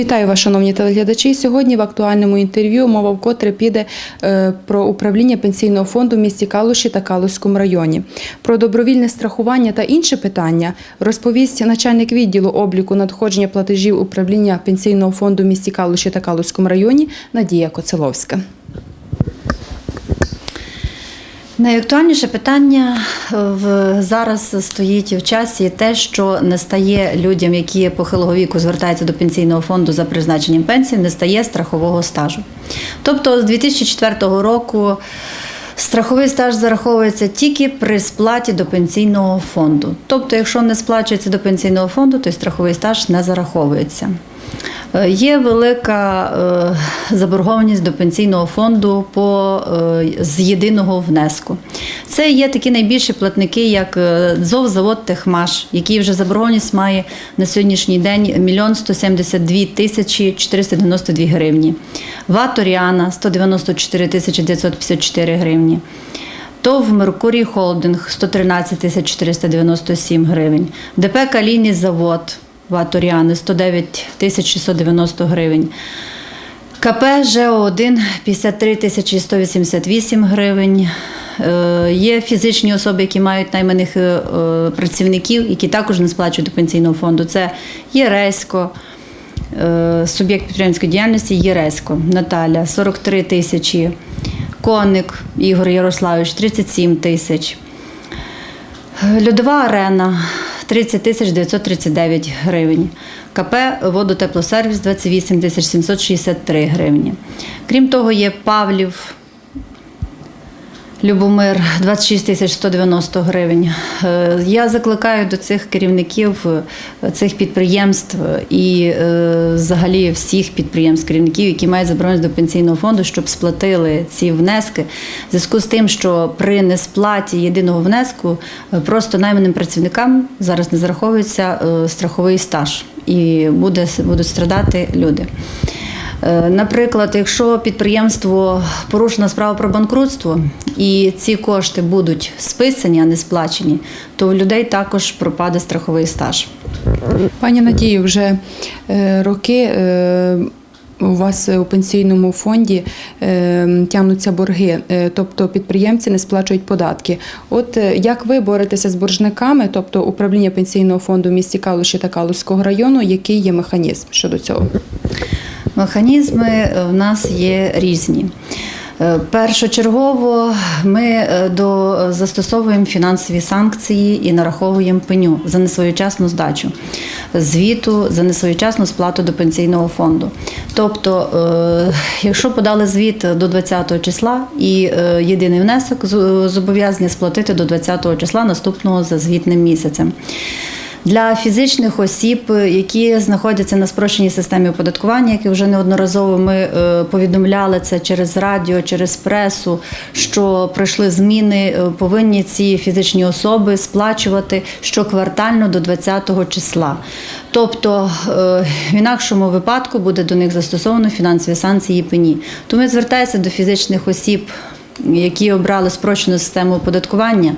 Вітаю вас, шановні телеглядачі. Сьогодні в актуальному інтерв'ю мова вкотре піде е, про управління пенсійного фонду в місті Калуші та Калуському районі. Про добровільне страхування та інші питання розповість начальник відділу обліку надходження платежів управління пенсійного фонду в місті Калуші та Калуському районі Надія Коцеловська. Найактуальніше питання е, в зараз стоїть в часі те, що не стає людям, які похилого віку звертаються до пенсійного фонду за призначенням пенсії, не стає страхового стажу. Тобто з 2004 року страховий стаж зараховується тільки при сплаті до пенсійного фонду. Тобто, якщо не сплачується до пенсійного фонду, то й страховий стаж не зараховується. Е, Є велика е, заборгованість до пенсійного фонду по, е, з єдиного внеску. Це є такі найбільші платники, як «Зовзавод Техмаш, який вже заборгованість має на сьогоднішній день 1 172 тисячі 492 гривні. ВАТ «Оріана» – 194 тисячі 954 гривні. ТОВ Меркурій Холдинг 113 тисяч 497 гривень. ДП Калійний завод Ваторіани 109 тисяч 690 гривень. КП ЖО1 53 тисячі 188 гривень. Е, Є фізичні особи, які мають найманих е, працівників, які також не сплачують до пенсійного фонду. Це Єресько, е, суб'єкт підприємської діяльності Єресько Наталя 43 тисячі. Коник Ігор Ярославович 37 тисяч. Льодова арена 30 тисяч 939 гривень. КП Водотеплосервіс 28 тисяч 763 гривні. Крім того, є Павлів. Любомир 26 тисяч 190 гривень. Е, Я закликаю до цих керівників е, цих підприємств і е, взагалі всіх підприємств, керівників, які мають забороненість до пенсійного фонду, щоб сплатили ці внески. В зв'язку з тим, що при несплаті єдиного внеску просто найманим працівникам зараз не зараховується страховий стаж і буде, будуть страдати люди. Е, Наприклад, якщо підприємство порушено справу про банкрутство і ці кошти будуть списані, а не сплачені, то у людей також пропаде страховий стаж. Пані Надію, вже е, роки е, у вас у пенсійному фонді тягнуться борги, тобто підприємці не сплачують податки. От як ви боретеся з боржниками, тобто управління пенсійного фонду в місті Калуші та Калуського району, який є механізм щодо цього? Механізми е, в нас є різні. Е, Першочергово ми е, до застосовуємо фінансові санкції і нараховуємо пеню за несвоєчасну здачу звіту за несвоєчасну сплату до пенсійного фонду. Тобто, якщо подали звіт до 20 числа і єдиний внесок зобов'язані сплатити до 20 числа наступного за звітним місяцем. Для фізичних осіб, які знаходяться на спрощеній системі оподаткування, які вже неодноразово ми е, повідомляли це через радіо, через пресу, що пройшли зміни, е, повинні ці фізичні особи сплачувати щоквартально до 20-го числа. Тобто е, в інакшому випадку буде до них застосовано фінансові санкції і пені. Тому я звертаюся до фізичних осіб, які обрали спрощену систему оподаткування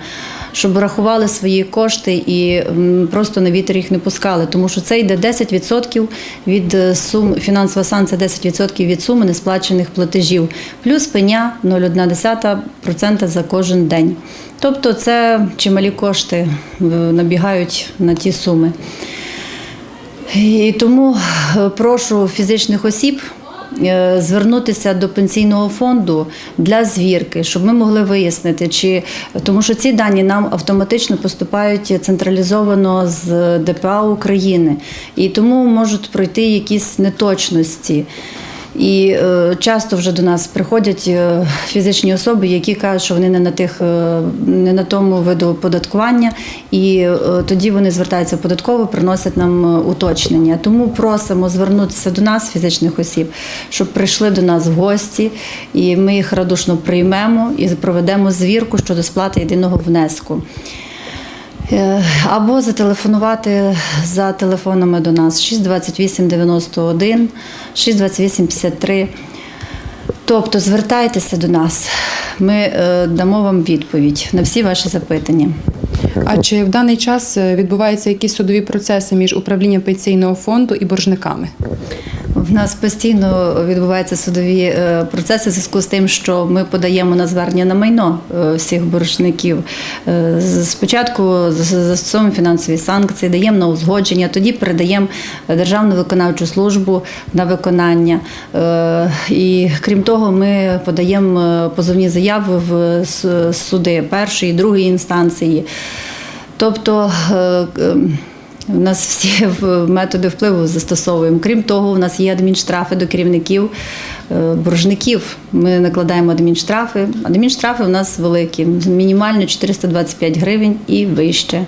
щоб рахували свої кошти і просто на вітер їх не пускали, тому що це йде 10% від е, сум, фінансова санкція 10% від суми несплачених платежів, плюс пеня 0,1% за кожен день. Тобто це чималі кошти е, набігають на ті суми. І тому е, прошу фізичних осіб звернутися до пенсійного фонду для звірки, щоб ми могли вияснити, чи тому що ці дані нам автоматично поступають централізовано з ДПА України, і тому можуть пройти якісь неточності. І е, часто вже до нас приходять е, фізичні особи, які кажуть, що вони не на тих, е, не на тому виду оподаткування, і тоді вони звертаються податково, приносять нам уточнення. Тому просимо звернутися до нас, фізичних осіб, щоб прийшли до нас в гості, і ми їх радушно приймемо і проведемо звірку щодо сплати єдиного внеску. Е, Або зателефонувати за телефонами до нас 628 91, 628 53. Тобто звертайтеся до нас, ми е, дамо вам відповідь на всі ваші запитання. А чи в даний час е, відбуваються якісь судові процеси між управлінням пенсійного фонду і боржниками? В нас постійно відбуваються судові е, процеси в зв'язку з тим, що ми подаємо на звернення на майно е, всіх боржників. Спочатку застосовуємо фінансові санкції, даємо на узгодження, тоді передаємо Державну виконавчу службу на виконання. І крім того, ми подаємо позовні заяви в суди першої, другої інстанції. Тобто е, е, у нас всі методи впливу застосовуємо. Крім того, у нас є адмінштрафи до керівників е, боржників. Ми накладаємо адмінштрафи. Адмінштрафи у нас великі, мінімально 425 гривень і вище.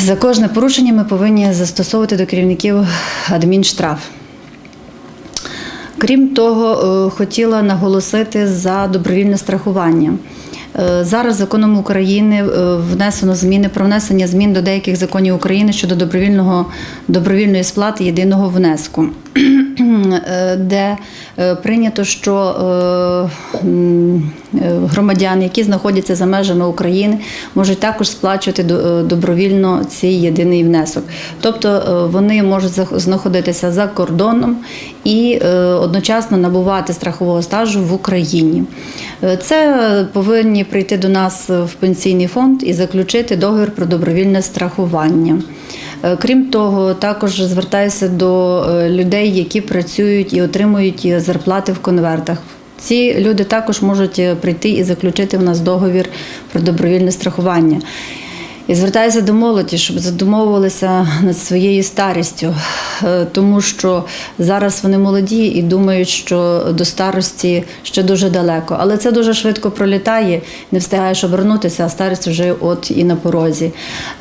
За кожне порушення ми повинні застосовувати до керівників адмінштраф. Крім того, е, хотіла наголосити за добровільне страхування. Е, Зараз законом України е, внесено зміни про внесення змін до деяких законів України щодо добровільного добровільної сплати єдиного внеску, де е, прийнято, що е, е, громадяни, які знаходяться за межами України, можуть також сплачувати до- е, добровільно цей єдиний внесок. Тобто е, вони можуть знаходитися за кордоном і е, одночасно набувати страхового стажу в Україні. Е, Це повинні прийти до нас в пенсійний фонд і заключити договір про добровільне страхування. Е, Крім того, також звертаюся до е, людей, які працюють і отримують е, зарплати в конвертах. Ці люди також можуть прийти і заключити в нас договір про добровільне страхування. І звертаюся до молоді, щоб задумовувалися над своєю старістю, е, тому що зараз вони молоді і думають, що до старості ще дуже далеко. Але це дуже швидко пролітає, не встигаєш обернутися, а старість вже от і на порозі.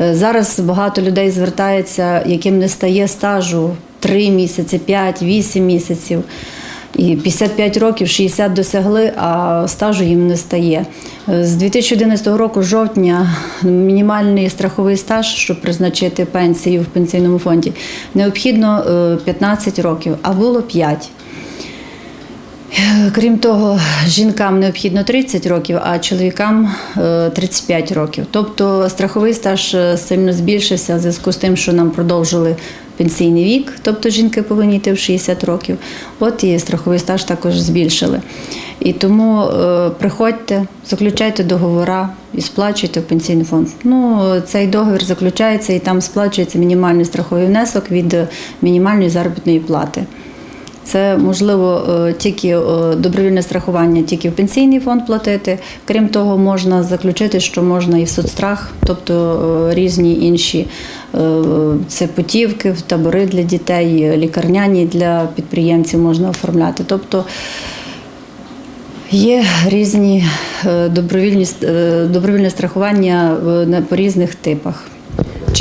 Е, Зараз багато людей звертається, яким не стає стажу 3 місяці, 5, 8 місяців. І 55 років, 60 досягли, а стажу їм не стає. З 2011 року жовтня мінімальний страховий стаж, щоб призначити пенсію в пенсійному фонді, необхідно е, 15 років, а було 5. Е, Крім того, жінкам необхідно 30 років, а чоловікам е, 35 років. Тобто страховий стаж е, сильно збільшився в зв'язку з тим, що нам продовжили пенсійний вік, тобто жінки повинні йти в 60 років. От і страховий стаж також збільшили. І тому е, приходьте, заключайте договора і сплачуйте в пенсійний фонд. Ну, цей договір заключається і там сплачується мінімальний страховий внесок від е, мінімальної заробітної плати. Це можливо е, тільки е, добровільне страхування, тільки в пенсійний фонд платити. Крім того, можна заключити, що можна і в соцстрах, тобто е, різні інші це путівки, табори для дітей, лікарняні для підприємців можна оформляти. Тобто Є різні добровільні добровільне страхування по різних типах.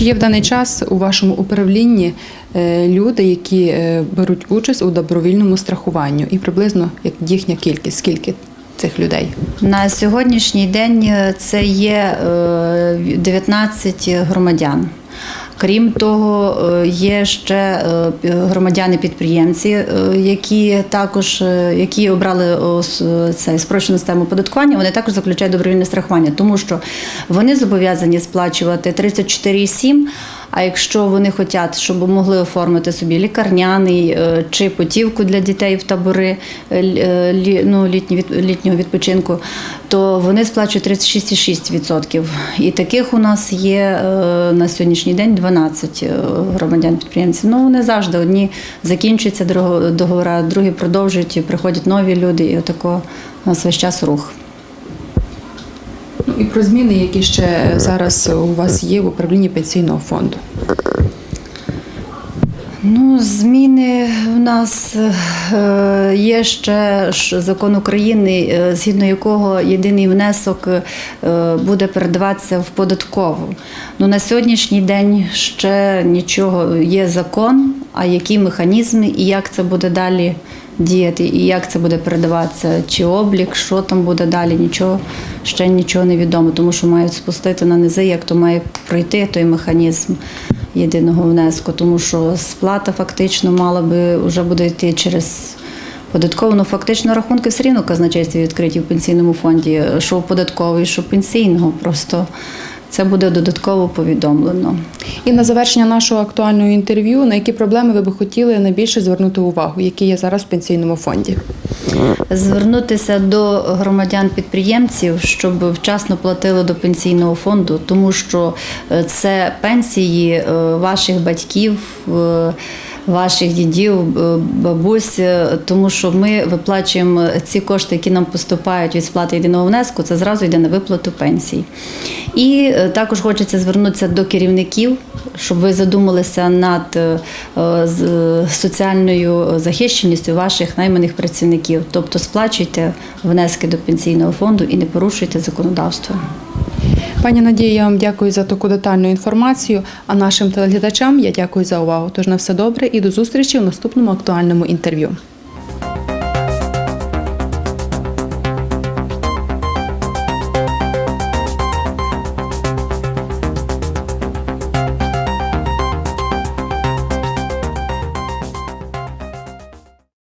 Є в даний час у вашому управлінні е, люди, які е, беруть участь у добровільному страхуванню, і приблизно як їхня кількість? Скільки цих людей? На сьогоднішній день е, це є е, 19 громадян. Крім того, е, є ще е, громадяни-підприємці, е, які також які обрали цей спрощену систему податкування, вони також заключають добровільне страхування, тому що вони зобов'язані сплачувати 34,7, а якщо вони хочуть, щоб могли оформити собі лікарняний е, чи путівку для дітей в табори е, е, ну, літнього відпочинку, то вони сплачують 36,6%. І таких у нас є на сьогоднішній день 12 е, громадян-підприємців. Ну, вони завжди одні закінчуються договори, другі продовжують, приходять нові люди, і отако у нас весь час рух. І про зміни, які ще зараз у вас є в управлінні пенсійного фонду. Ну, зміни в нас е, є ще закон України, е, згідно якого єдиний внесок е, буде передаватися в податкову. Ну, на сьогоднішній день ще нічого. Є закон, а які механізми і як це буде далі діяти, і як це буде передаватися, чи облік, що там буде далі, нічого ще нічого не відомо, тому що мають спустити на низи, як то має пройти той механізм єдиного внеску, тому що сплата фактично мала би вже буде йти через податкову. Ну фактично рахунки все рівно казначействі відкриті в пенсійному фонді, що податковий, що пенсійного. Просто це буде додатково повідомлено. І на завершення нашого актуального інтерв'ю, на які проблеми ви би хотіли найбільше звернути увагу, які є зараз в пенсійному фонді? Звернутися до громадян-підприємців, щоб вчасно платили до пенсійного фонду, тому що е, це пенсії е, ваших батьків. Ваших дідів, бабусь, е, тому що ми виплачуємо ці кошти, які нам поступають від сплати єдиного внеску, це зразу йде на виплату пенсій. І е, також хочеться звернутися до керівників, щоб ви задумалися над е, соціальною захищеністю ваших найманих працівників. Тобто сплачуйте внески до пенсійного фонду і не порушуйте законодавство. Пані Надія, я вам дякую за таку детальну інформацію. А нашим телеглядачам я дякую за увагу. Тож на все добре і до зустрічі в наступному актуальному інтерв'ю.